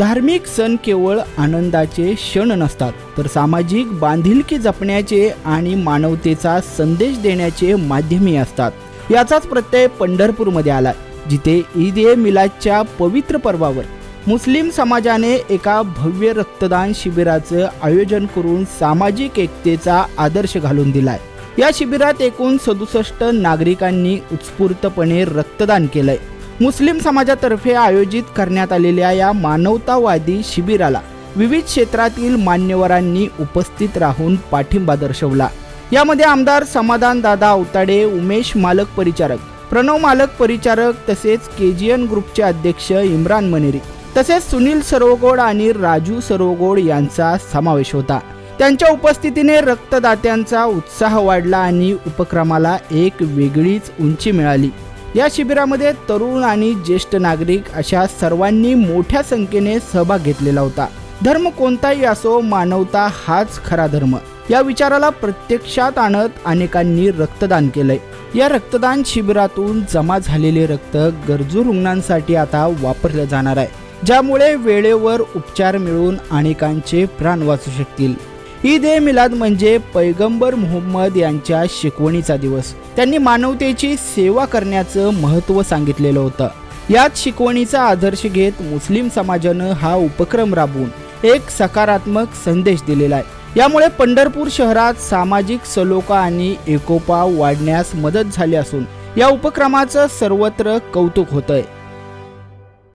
धार्मिक सण केवळ आनंदाचे क्षण नसतात तर सामाजिक बांधिलकी जपण्याचे आणि मानवतेचा संदेश देण्याचे माध्यमही असतात. याचाच प्रत्यय पंढरपूरमध्ये आला जिथे ईद ए मिलादच्या पवित्र पर्वावर मुस्लिम समाजाने एका भव्य रक्तदान शिबिराचं आयोजन करून सामाजिक एकतेचा आदर्श घालून दिलाय. या शिबिरात एकूण सदुसष्ट नागरिकांनी उत्स्फूर्तपणे रक्तदान केलंय. मुस्लिम समाजातर्फे आयोजित करण्यात आलेल्या या मानवतावादी शिबिराला विविध क्षेत्रातील मान्यवरांनी उपस्थित राहून पाठिंबा दर्शवला. यामध्ये आमदार समाधान दादा अवताडे उमेश मालक परिचारक प्रणव मालक परिचारक तसेच के जी एन ग्रुपचे अध्यक्ष इम्रान मनेरी तसेच सुनील सरोगोड आणि राजू सरोगोड यांचा समावेश होता. त्यांच्या उपस्थितीने रक्तदात्यांचा उत्साह वाढला आणि उपक्रमाला एक वेगळीच उंची मिळाली. या शिबिरामध्ये तरुण आणि ज्येष्ठ नागरिक अशा सर्वांनी मोठ्या संख्येने सहभाग घेतलेला होता. धर्म कोणताही असो मानवता हाच खरा धर्म. या विचाराला प्रत्यक्षात आणत अनेकांनी रक्तदान केलंय. या रक्तदान शिबिरातून जमा झालेले रक्त गरजू रुग्णांसाठी आता वापरलं जाणार आहे ज्यामुळे वेळेवर उपचार मिळून अनेकांचे प्राण वाचू शकतील. ईद ए मिलाद म्हणजे पैगंबर मुहम्मद यांच्या शिकवणीचा दिवस. त्यांनी मानवतेची सेवा करण्याचं महत्त्व सांगितलेलं होतं. याच शिकवणीचा आदर्श घेत मुस्लिम समाजानं हा उपक्रम राबवून एक सकारात्मक संदेश दिलेला आहे. यामुळे पंढरपूर शहरात सामाजिक सलोखा आणि एकोपा वाढण्यास मदत झाली असून या उपक्रमाचं सर्वत्र कौतुक होतंय.